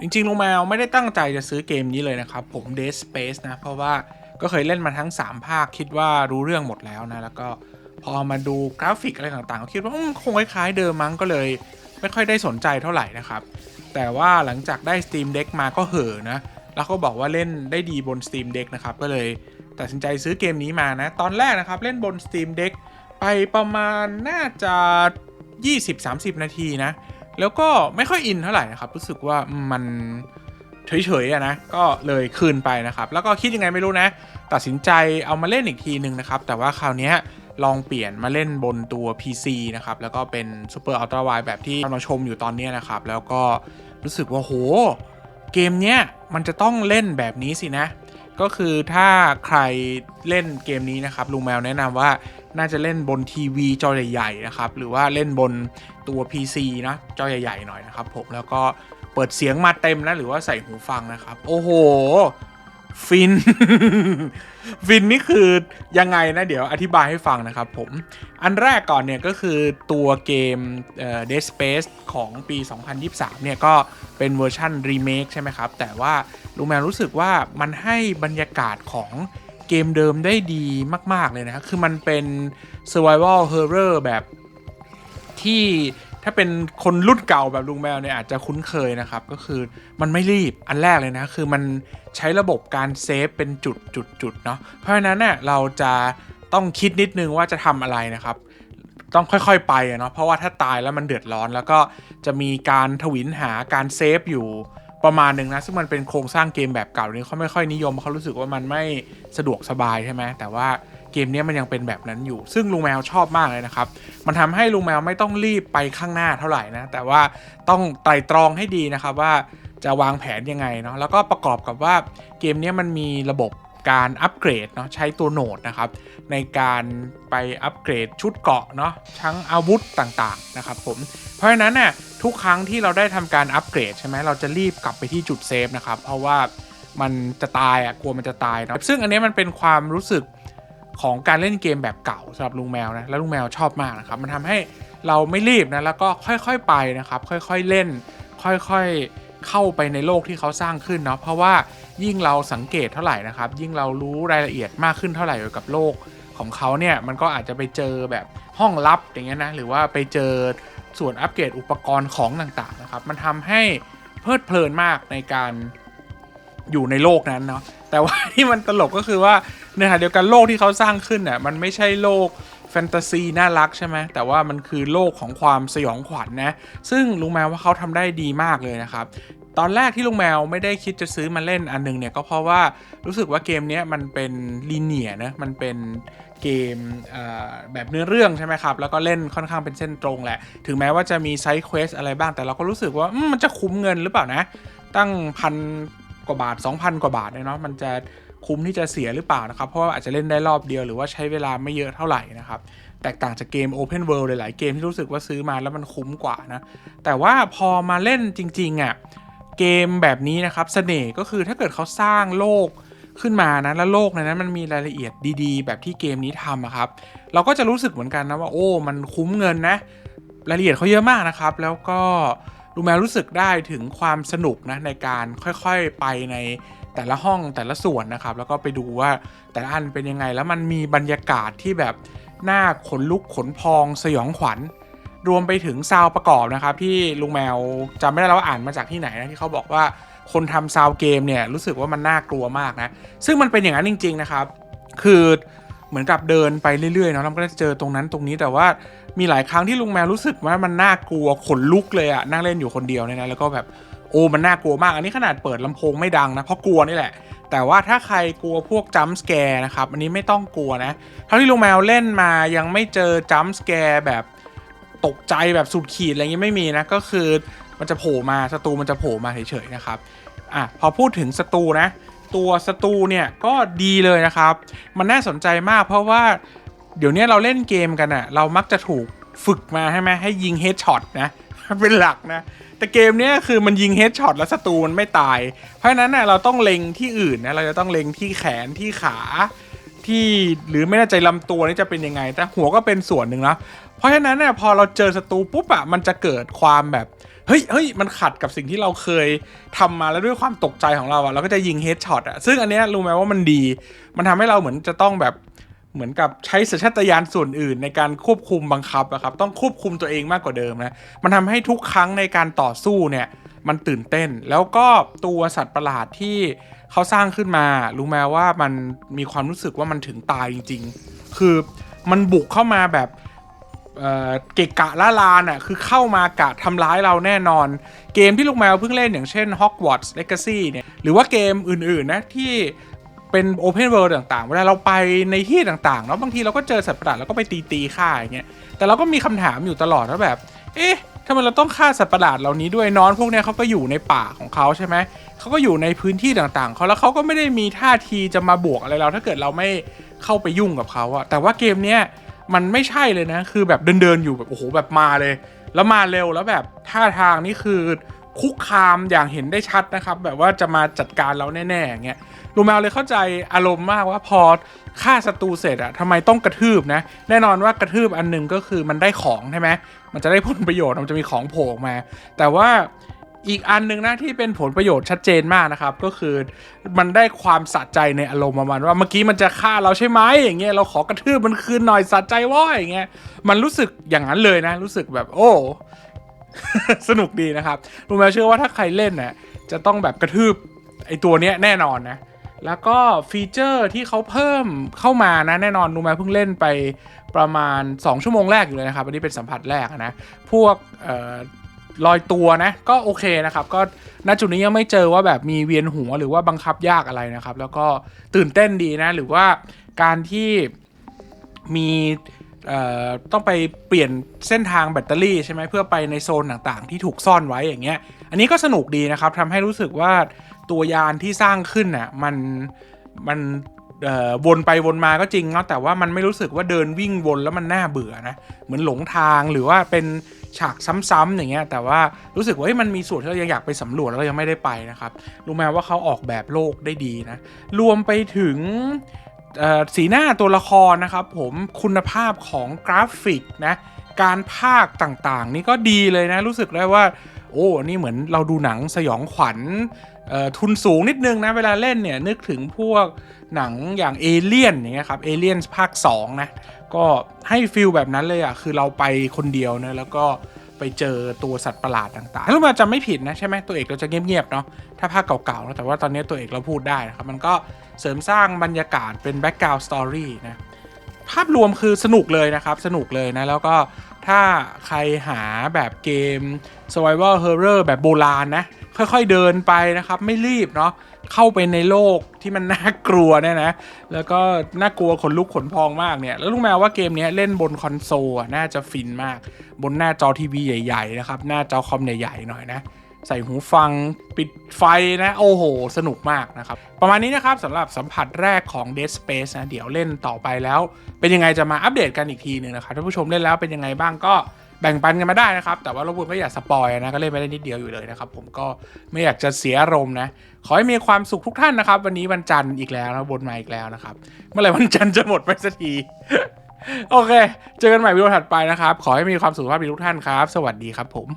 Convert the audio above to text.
จริงๆลุงแมวไม่ได้ตั้งใจจะซื้อเกมนี้เลยนะครับ ผม Dead Space นะ เพราะว่าก็เคยเล่นมาทั้ง 3 ภาคคิดว่ารู้เรื่องหมดแล้วนะ แล้วก็พอมาดูกราฟิกอะไรต่างๆก็คิดว่าอืมคงคล้ายๆเดิมมั้งก็เลย ไม่ค่อยได้สนใจเท่าไหร่นะครับ แต่ว่าหลังจากได้ Steam Deck มาก็เห่อะนะ แล้วก็บอกว่าเล่นได้ดีบน Steam Deck นะครับ ก็เลยตัดสินใจซื้อเกมนี้มานะ ตอนแรกนะครับเล่นบน Steam Deck ไปประมาณน่าจะ 20-30 นาทีนะ แล้วก็ไม่ค่อยอินเท่าไหร่นะครับ รู้สึกว่ามันเฉยๆอะนะ ก็เลยคืนไปนะครับ แล้วก็คิดยังไงไม่รู้นะ ตัดสินใจเอามาเล่นอีกทีหนึ่งนะครับ แต่ว่าคราวนี้ลองเปลี่ยนมาเล่นบนตัว PC นะครับ แล้วก็เป็น Super Ultra Wide แบบที่เราชมอยู่ตอนนี้นะครับ แล้วก็รู้สึกว่าโห เกมเนี้ยมันจะต้องเล่นแบบนี้สินะ ก็คือถ้าใครเล่นเกมนี้นะครับลุงแมวแนะนำว่า น่าจะเล่นบนทีวีจอใหญ่ๆนะครับ หรือว่าเล่นบนตัว PC นะจอใหญ่ ๆ หน่อยนะครับผมแล้วก็เปิดเสียงมาเต็มนะหรือว่าใส่หูฟังนะครับ โอ้โห ฟิน ฟินนี่คือยังไงนะ เดี๋ยวอธิบายให้ฟังนะครับผม อันแรกก่อนเนี่ยก็คือตัวเกมเอ่อ Dead Space ของปี 2023 เนี่ยก็เป็นเวอร์ชันรีเมคใช่ไหมครับ แต่ว่าลุงแมวรู้สึกว่ามันให้บรรยากาศของ เกมเดิมได้ดีมาก ๆ เลยนะครับคือมันเป็น survival horror แบบที่ถ้าเป็นคนรุ่นเก่าแบบลุงแมวเนี่ยอาจจะคุ้นเคยนะครับ ก็คือมันไม่รีบอันแรกเลยนะ คือมันใช้ระบบการเซฟเป็นจุดจุดจุดเนาะเพราะฉะนั้นเนี่ยเราจะต้องคิดนิดนึงว่าจะทำอะไรนะครับ ต้องค่อยๆไปเนาะเพราะว่าถ้าตายแล้วมันเดือดร้อน แล้วก็จะมีการถวิลหาการเซฟอยู่ ประมาณหนึ่งนะซึ่งมันเป็นโครงสร้างเกมแบบเก่านี้เขาไม่ค่อยนิยมเขารู้สึกว่ามันไม่สะดวกสบายใช่ไหมแต่ว่าเกมนี้มันยังเป็นแบบนั้นอยู่ ซึ่งลุงแมวชอบมากเลยนะครับ มันทำให้ลุงแมวไม่ต้องรีบไปข้างหน้าเท่าไหร่นะ แต่ว่าต้องไตร่ตรองให้ดีนะครับว่าจะวางแผนยังไงเนาะแล้วก็ประกอบกับว่าเกมนี้มันมีระบบ การอัปเกรดเนาะใช้ตัวโหนดนะครับ ในการไปอัปเกรดชุดเกาะเนาะทั้งอาวุธต่างๆนะครับผมเพราะฉะนั้นน่ะทุกครั้งที่เราได้ทำการอัปเกรดใช่ไหมเราจะรีบกลับไปที่จุดเซฟนะครับเพราะว่ามันจะตายอะกลัวมันจะตายเนาะซึ่งอันนี้มันเป็นความรู้สึกของการเล่นเกมแบบเก่าสำหรับลุงแมวนะแล้วลุงแมวชอบมากนะครับมันทำให้เราไม่รีบนะแล้วก็ค่อยๆไปนะครับ ค่อยๆเล่น ค่อยๆเข้าไปในโลกที่เขาสร้างขึ้นเนาะเพราะว่า ยิ่งเราสังเกตเท่าไหร่นะครับ ยิ่งเรารู้รายละเอียดมากขึ้นเท่าไหร่เกี่ยวกับโลกของเขาเนี่ยมันก็อาจจะไปเจอแบบห้องลับอย่างเงี้ยนะหรือว่าไปเจอส่วนอัปเกรดอุปกรณ์ของต่างๆนะครับ มันทำให้เพลิดเพลินมากในการอยู่ในโลกนั้นเนาะแต่ว่าที่มันตลกก็คือว่าในขณะเดียวกันโลกที่เขาสร้างขึ้นเนี่ยมันไม่ใช่โลกแฟนตาซีน่ารักใช่ไหมแต่ว่ามันคือโลกของความสยองขวัญนนะซึ่งลุงแมวว่าเขาทำได้ดีมากเลยนะครับ ตอนแรกที่ลุงแมวไม่ได้คิดจะซื้อมาเล่นอันหนึงเนี่ยก็เพราะว่ารู้สึกว่าเกมนี้มันเป็นลีเนียนะมันเป็นเกมแบบเนื้อเรื่องใช่ไหมครับ แล้วก็เล่นค่อนข้างเป็นเส้นตรงแหละ ถึงแม้ว่าจะมีไซด์เควสอะไรบ้าง แต่เราก็รู้สึกว่ามมันจะคุ้มเงินหรือเปล่านะ ตั้งพันกว่าบาท 2,000 กว่าบาทเนาะมันจะคุ้มที่จะเสียหรือเปล่านะครับ เพราะว่าอาจจะเล่นได้รอบเดียวหรือว่าใช้เวลาไม่เยอะเท่าไหร่นะครับแตกต่างจากเกม Open World หลายๆเกมที่รู้สึกว่าซื้อมาแล้วมันคุ้มกว่านะ แต่ว่าพอมาเล่นจริงๆอะ เกมแบบนี้นะครับเสน่ห์ก็คือถ้าเกิดเขาสร้างโลกขึ้นมานะแล้วโลกในนั้นมันมีรายละเอียดดีๆ แบบที่เกมนี้ทำอะครับ เราก็จะรู้สึกเหมือนกันนะว่าโอ้มันคุ้มเงินนะ รายละเอียดเขาเยอะมากนะครับ แล้วก็ลุงแมวรู้สึกได้ถึงความสนุกนะในการค่อยๆไปในแต่ละห้องแต่ละส่วนนะครับ แล้วก็ไปดูว่าแต่ละอันเป็นยังไง แล้วมันมีบรรยากาศที่แบบน่าขนลุกขนพองสยองขวัญ รวมไปถึงซาวประกอบนะครับที่ลุงแมวจำไม่ได้แล้วว่าอ่านมาจากที่ไหนนะที่เขาบอกว่าคนทำซาวเกมเนี่ยรู้สึกว่ามันน่ากลัวมากนะซึ่งมันเป็นอย่างนั้นจริง ๆนะครับ คือเหมือนกับเดินไปเรื่อยๆเนาะแล้วมันก็จะเจอตรงนั้นตรงนี้แต่ว่ามีหลายครั้งที่ลุงแมวรู้สึกว่ามันน่ากลัวขนลุกเลยอะนั่งเล่นอยู่คนเดียวเนี่ยนะแล้วก็แบบโอ้มันน่ากลัวมาก อันนี้ขนาดเปิดลำโพงไม่ดังนะเพราะกลัวนี่แหละ แต่ว่าถ้าใครกลัวพวกจัมป์แกร์นะครับอันนี้ไม่ต้องกลัวนะเท่าที่ลุงแมวเล่นมายังไม่เจอจัมป์แกร์แบบ ตกใจแบบสุดขีดอะไรเงี้ยไม่มีนะ ก็คือมันจะโผล่มาศัตรูมันจะโผล่มาเฉยๆนะครับอะพอพูดถึงศัตรูนะ ตัวศัตรูเนี่ยก็ดีเลยนะครับ มันน่าสนใจมากเพราะว่าเดี๋ยวนี้เราเล่นเกมกันอะเรามักจะถูกฝึกมาใช่ไหมให้ยิงเฮดช็อตนะเป็นหลักนะ แต่เกมนี้คือมันยิงเฮดช็อตแล้วศัตรูมันไม่ตาย เพราะฉะนั้นน่ะเราต้องเล็งที่อื่นนะเราจะต้องเล็งที่แขนที่ขา ที่หรือไม่แน่ใจลำตัวนี่จะเป็นยังไง แต่หัวก็เป็นส่วนหนึ่งนะเพราะฉะนั้นเนี่ยพอเราเจอศัตรูปุ๊บอะมันจะเกิดความแบบเฮ้ยเฮ้ยมันขัดกับสิ่งที่เราเคยทำมาแล้วด้วยความตกใจของเราอะเราก็จะยิงเฮดช็อตอะซึ่งอันเนี้ยรู้ไหมว่ามันดี มันทำให้เราเหมือนจะต้องแบบเหมือนกับใช้สัญชาตญาณส่วนอื่น ในการควบคุมบังคับอะครับ ต้องควบคุมตัวเองมากกว่าเดิมนะมันทำให้ทุกครั้งในการต่อสู้เนี่ยมันตื่นเต้น แล้วก็ตัวสัตว์ประหลาดที่ เขาสร้างขึ้นมา รู้ไหมว่ามันมีความรู้สึกว่ามันถึงตายจริง ๆ คือมันบุกเข้ามาแบบเเกะกะละลานอะคือเข้ามากะทำร้ายเราแน่นอน เกมที่ลูกแมวเพิ่งเล่นอย่างเช่น Hogwarts Legacy เนี่ยหรือว่าเกมอื่น ๆ นะ ที่เป็น Open World ต่าง ๆ เวลาเราไปในที่ต่างๆเนาะบางทีเราก็เจอสัตว์ประหลาดแล้วก็ไปตีตีๆฆ่าอย่างเงี้ยแต่เราก็มีคำถามอยู่ตลอดว่าแบบ เอ๊ะทำไมเราต้องฆ่าสัตว์ประหลาดเหล่านี้ด้วยนอนพวกเนี้ยเขาก็อยู่ในป่าของเขาใช่ไหม เขาก็อยู่ในพื้นที่ต่างๆเขาแล้วเขาก็ไม่ได้มีท่าทีจะมาบวกอะไรเรา ถ้าเกิดเราไม่เข้าไปยุ่งกับเขาอะแต่ว่าเกมเนี้ยมันไม่ใช่เลยนะ คือแบบเดินๆอยู่แบบโอ้โหแบบมาเลย แล้วมาเร็วแล้วแบบท่าทางนี่คือคุกคามอย่างเห็นได้ชัดนะครับ แบบว่าจะมาจัดการเราแน่ๆอย่างเงี้ยลูแมวเลยเข้าใจอารมณ์มากว่าพอฆ่าศัตรูเสร็จอะทำไมต้องกระทืบนะ แน่นอนว่ากระทืบอันหนึ่งก็คือมันได้ของใช่ไหมมันจะได้ผลประโยชน์มันจะมีของโผล่มา แต่ว่า อีกอันหนึ่งนะที่เป็นผลประโยชน์ชัดเจนมากนะครับ ก็คือมันได้ความสะใจในอารมณ์ประมาณว่าเมื่อกี้มันจะฆ่าเราใช่ไหมอย่างเงี้ยเราขอกระทืบมันคืนหน่อยสะใจว่าอย่างเงี้ยมันรู้สึกอย่างนั้นเลยนะ รู้สึกแบบโอ้สนุกดีนะครับลุงแมเชื่อว่าถ้าใครเล่นน่ะจะต้องแบบกระทืบไอตัวเนี้ยแน่นอนนะ แล้วก็ฟีเจอร์ที่เขาเพิ่มเข้ามานะแน่นอนลุงแมเพิ่งเล่นไปประมาณ 2 ชั่วโมงแรกอยู่เลยนะครับอันนี้เป็นสัมผัสแรกนะ พวกเอ่อ ลอยตัวนะ ก็โอเคนะครับ ก็ณจุดนี้ยังไม่เจอว่าแบบมีเวียนหัวหรือว่าบังคับยากอะไรนะครับ แล้วก็ตื่นเต้นดีนะ หรือว่าการที่มีต้องไปเปลี่ยนเส้นทางแบตเตอรี่ใช่ไหมเพื่อไปในโซนต่างๆ ที่ถูกซ่อนไว้อย่างเงี้ย อันนี้ก็สนุกดีนะครับทำให้รู้สึกว่าตัวยานที่สร้างขึ้นน่ะมันมัน วนไปวนมาก็จริงเนาะแต่ว่ามันไม่รู้สึกว่าเดินวิ่งวนแล้วมันน่าเบื่อนะเหมือนหลงทางหรือว่าเป็นฉากซ้ำๆอย่างเงี้ยแต่ว่ารู้สึกว่ามันมีส่วนที่เรายังอยากไปสำรวจแล้วเรายังไม่ได้ไปนะครับรู้ไหมว่าเขาออกแบบโลกได้ดีนะรวมไปถึงสีหน้าตัวละครนะครับ ผมคุณภาพของกราฟิกนะการภาคต่างๆ นี่ก็ดีเลยนะรู้สึกได้ว่า โอ้นี่เหมือนเราดูหนังสยองขวัญทุนสูงนิดนึงนะเวลาเล่นเนี่ยนึกถึงพวกหนังอย่างเอเลียนอย่างเงี้ยครับเอเลียนภาค 2 นะ ก็ให้ฟิลแบบนั้นเลยอะคือเราไปคนเดียวนะแล้วก็ไปเจอตัวสัตว์ประหลาดต่างๆถ้าเราจำไม่ผิดนะใช่ไหมตัวเอกเราจะเงียบๆเนาะถ้าภาคเก่าๆนะแต่ว่าตอนนี้ตัวเอกเราพูดได้นะครับมันก็เสริมสร้างบรรยากาศเป็นแบ็กกราวด์สตอรี่นะภาพรวมคือสนุกเลยนะครับ สนุกเลยนะ แล้วก็ ถ้าใครหาแบบเกม survival horror แบบโบราณนะ ค่อยๆเดินไปนะครับ ไม่รีบเนาะเข้าไปในโลกที่มันน่ากลัวเนี่ยนะ แล้วก็น่ากลัวขนลุกขนพองมากเนี่ย แล้วลุงแมวว่าเกมนี้เล่นบนคอนโซลน่าจะฟินมาก บนหน้าจอทีวีใหญ่ ๆ นะครับ หน้าจอคอมใหญ่ ๆ หน่อยนะ ใส่หูฟัง ปิดไฟนะ โอ้โห สนุกมากนะครับ ประมาณนี้นะครับสำหรับสัมผัสแรกของ Dead Space นะ เดี๋ยวเล่นต่อไปแล้ว เป็นยังไงจะมาอัปเดตกันอีกทีหนึ่งนะครับท่านผู้ชมเล่นแล้วเป็นยังไงบ้างก็แบ่งปันกันมาได้นะครับ แต่ว่ารบกวนไม่อยากสปอยนะ ก็เล่นไปได้นิดเดียวอยู่เลยนะครับ ผมก็ไม่อยากจะเสียอารมณ์นะ ขอให้มีความสุขทุกท่านนะครับ วันนี้วันจันทร์อีกแล้วนะบนมาอีกแล้วนะครับ เมื่อไหร่วันจันทร์จะหมดไปสักที โอเค เจอกันใหม่วิดีโอถัดไปนะครับ ขอให้มีความสุขภาพดีทุกท่านครับ สวัสดีครับผม